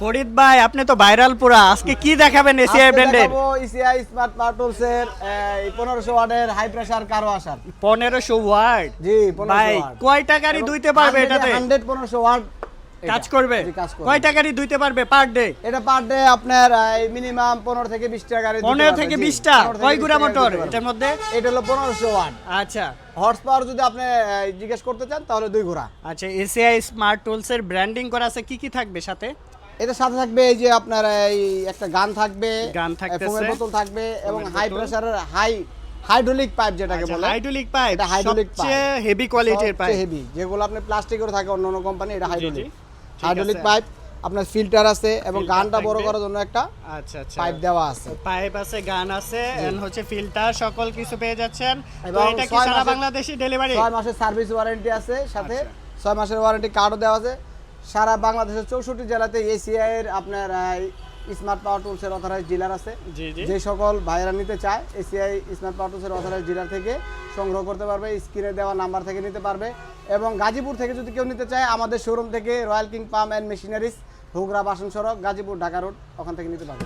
ফরিদ ভাই আপনি তো ভাইরাল পুরা। আজকে কি দেখাবেন এসিআই ব্র্যান্ডের ইসিআই স্মার্ট পার্টুলস এর পনেরোশো ওয়াটের হাই প্রেসার কারও আসার। পনেরোশো ওয়ার্ড জি 1500 ভাই কয় টাকারই দুইতে পারবে এটাতে? হান্ড্রেড পনেরোশো ওয়াট। কাজ করবে? কাজ করবে। কয় দুইতে পারবে পার ডে এটা পার ডে আপনার মিনিমাম পনেরো থেকে বিশ টাকা গাড়ি দিতে পনেরো পারবে, থেকে জি, বিশটা? 15 থেকে কয় গুড়া মোটর এটার মধ্যে? এটা হলো পনেরোশো ওয়াট। আচ্ছা। হর্স পাওয়ার যদি আপনি জিজ্ঞেস করতে চান তাহলে দুই ঘোড়া আচ্ছা এসিআই স্মার্ট টুলস এর ব্র্যান্ডিং করা আছে কি কি থাকবে সাথে? এটার সাথে থাকবে এই যে আপনার এই একটা গান থাকবে গান থাকতেছে। ফোমের বোতল থাকবে এবং হাই প্রেসারের হাই হাইড্রোলিক পাইপ যেটাকে বলে হাইড্রোলিক পাইপ এটা hydraulic সবচেয়ে হেভি কোয়ালিটির পাইপ। হেভি যেগুলো আপনি প্লাস্টিকের থাকে অন্য অন্য কোম্পানি এটা হাইড্রোলিক। হাইড্রোলিক পাইপ আপনার ফিল্টার আছে এবং গানটা বড় করার জন্য একটা আচ্ছা আচ্ছা। পাইপ দেওয়া আছে। পাইপ আছে গান আছে এন্ড হচ্ছে ফিল্টার সকল কিছু পেয়ে যাচ্ছেন। তো এবং এটা কি সারা বাংলাদেশি ডেলিভারি ছয় মাসের সার্ভিস ওয়ারেন্টি আছে সাথে। আচ্ছা। ছয় মাসের ওয়ারেন্টি কার্ডও দেওয়া আছে। সারা বাংলাদেশের চৌষট্টি জেলাতে এসিআই এর আপনার স্মার্ট পাওয়ার টুলস এর অথরাইজ ডিলার আছে। যে সকল ভাইরা নিতে চায় এসিআই স্মার্ট পাওয়ার টুলস এর অথরাইজ ডিলার থেকে সংগ্রহ করতে পারবে স্ক্রিনে দেওয়া নাম্বার থেকে নিতে পারবে এবং গাজীপুর থেকে যদি কেউ নিতে চায় আমাদের শোরুম থেকে royal king pump and machineries Hugra বাসন সড়ক গাজীপুর ঢাকা রোড ওখান থেকে নিতে পারবে।